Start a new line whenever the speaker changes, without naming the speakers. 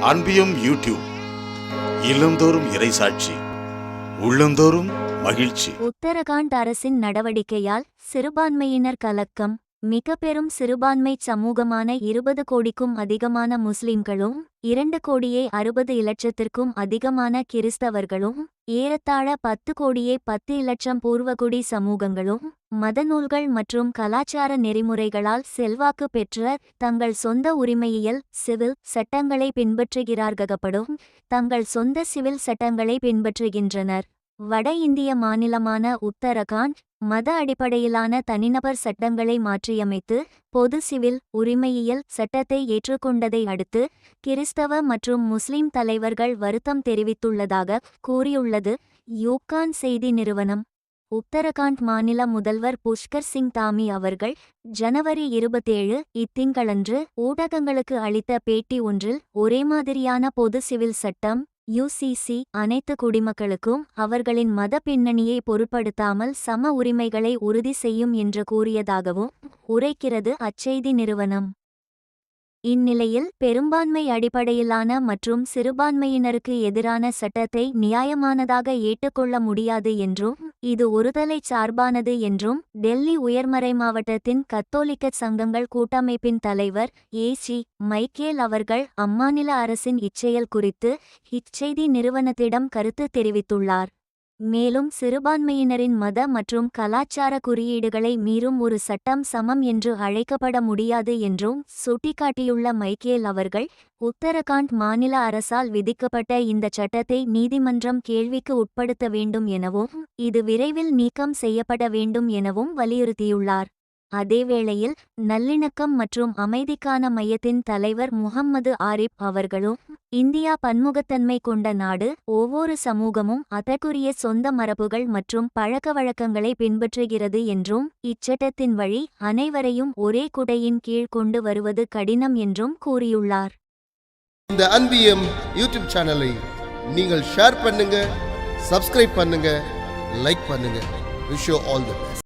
அன்பியும் YouTube இல்லந்தோறும் இறைசாட்சி உள்ளந்தோறும் மகிழ்ச்சி.
உத்தரகாண்ட் அரசின் நடவடிக்கையால் சிறுபான்மையினர் கலக்கம். மிக பெரும் சிறுபான்மை சமூகமான இருபது கோடிக்கும் அதிகமான முஸ்லிம்களும் இரண்டு கோடியே அறுபது இலட்சத்திற்கும் அதிகமான கிறிஸ்தவர்களும் ஏறத்தாழ பத்து கோடியே பத்து இலட்சம் பூர்வகுடி சமூகங்களும் மதநூல்கள் மற்றும் கலாச்சார நெறிமுறைகளால் செல்வாக்கு பெற்ற தங்கள் சொந்த உரிமையியல் சிவில் சட்டங்களை பின்பற்றுகிறார்கப்படும் தங்கள் சொந்த சிவில் சட்டங்களை பின்பற்றுகின்றனர். வட இந்திய மாநிலமான உத்தரகாண்ட் மத அடிப்படையிலான தனிநபர் சட்டங்களை மாற்றியமைத்து பொது சிவில் உரிமையியல் சட்டத்தை ஏற்றுக்கொண்டதை அடுத்து கிறிஸ்தவ மற்றும் முஸ்லிம் தலைவர்கள் வருத்தம் தெரிவித்துள்ளதாக கூறியுள்ளது. யூகான் செய்தி நிறுவனம். உத்தரகாண்ட் மாநில முதல்வர் புஷ்கர் சிங் தாமி அவர்கள் ஜனவரி இருபத்தேழு இத்திங்களன்று ஊடகங்களுக்கு அளித்த பேட்டி ஒன்றில் ஒரே மாதிரியான பொது சிவில் சட்டம் யுசிசி அனைத்து குடிமக்களுக்கும் அவர்களின் மத பின்னணியை பொருட்படுத்தாமல் சம உரிமைகளை உறுதி செய்யும் என்று கூறியதாகவும் உரைக்கிறது அச்செய்தி நிறுவனம். இந்நிலையில் பெரும்பான்மை அடிப்படையிலான மற்றும் சிறுபான்மையினருக்கு எதிரான சட்டத்தை நியாயமானதாக ஏற்றுக்கொள்ள முடியாது என்றும் இது ஒருதலை சார்பானது என்றும் டெல்லி உயர்மறை மாவட்டத்தின் கத்தோலிக்க சங்கங்கள் கூட்டமைப்பின் தலைவர் ஏசி மைக்கேல் அவர்கள் அம்மாநில அரசின் இச்செயல் குறித்து இச்செய்தி நிறுவனத்திடம் கருத்து தெரிவித்துள்ளார். மேலும் சிறுபான்மையினரின் மத மற்றும் கலாச்சார குறியீடுகளை மீறும் ஒரு சட்டம் சமம் என்று அழைக்கப்பட முடியாது என்றும் சுட்டிக்காட்டியுள்ள மைக்கேல் அவர்கள் உத்தரகாண்ட் மாநில அரசால் விதிக்கப்பட்ட இந்த சட்டத்தை நீதிமன்றம் கேள்விக்கு உட்படுத்த வேண்டும் எனவும் இது விரைவில் நீக்கம் செய்யப்பட வேண்டும் எனவும் வலியுறுத்தியுள்ளார். அதேவேளையில் நல்லிணக்கம் மற்றும் அமைதிக்கான மையத்தின் தலைவர் முகம்மது ஆரிப் அவர்களும் இந்தியா பன்முகத்தன்மை கொண்ட நாடு ஒவ்வொரு சமூகமும் அதற்குரிய சொந்த மரபுகள் மற்றும் பழக்கவழக்கங்களை பின்பற்றுகிறது என்றும் இச்சட்டத்தின் வழி அனைவரையும் ஒரே குடையின் கீழ் கொண்டு வருவது கடினம் என்றும் கூறியுள்ளார்.
இந்த அன்பியம் யூடியூப் சேனலை நீங்கள் ஷேர் பண்ணுங்க சப்ஸ்கிரைப் பண்ணுங்க லைக் பண்ணுங்க. Wish all the best